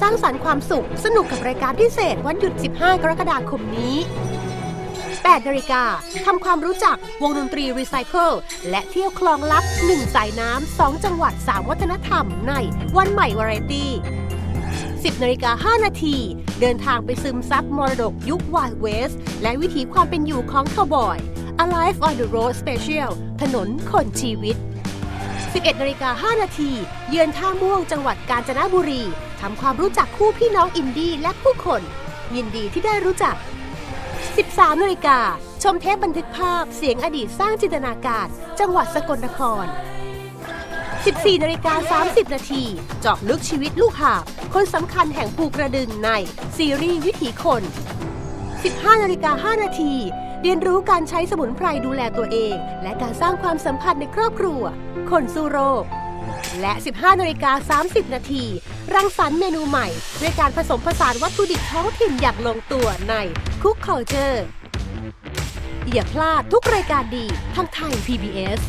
สร้างสรรค์ความสุขสนุกกับรายการพิเศษวันหยุด 15 กรกฎาคมนี้ 8นาฬิกาทำความรู้จักวงดนตรีรีไซเคิลและเที่ยวคลองลับ 1 สายน้ำ 2 จังหวัด 3 วัฒนธรรมในวันใหม่วาไรตี้ 10นาฬิกา5นาที เดินทางไปซึมซับมรดกยุค Wild West และวิถีความเป็นอยู่ของคาวบอย Alive on the Road Special ถนนคนชีวิต 11นาฬิกา5นาที เยือนท่าม่วงจังหวัดกาญจนบุรี ทำความรู้จักคู่พี่น้องอินดี้และผู้คน ยินดีที่ได้รู้จัก 13นาฬิกาชมเทปบันทึกภาพเสียงอดีตสร้างจินตนาการ จังหวัดสกลนคร 14นาฬิกา30 นาทีเจาะลึกชีวิตลูกหาบคนสำคัญแห่งภูกระดึงใน ซีรีส์วิถีคน 15นาฬิกา5นาทีเรียนรู้การใช้สมุนไพรดูแลตัวเอง และการสร้างความสัมพันธ์ในครอบครัว คนสู้โรค และ 15นาฬิกา30 นาที รังสรรค์เมนูใหม่ ด้วยการผสมผสานวัตถุดิบท้องถิ่นอย่างลงตัวในคุก c อ l เจอร์อย่าพลาดทุกรายการดีทางไทย PBS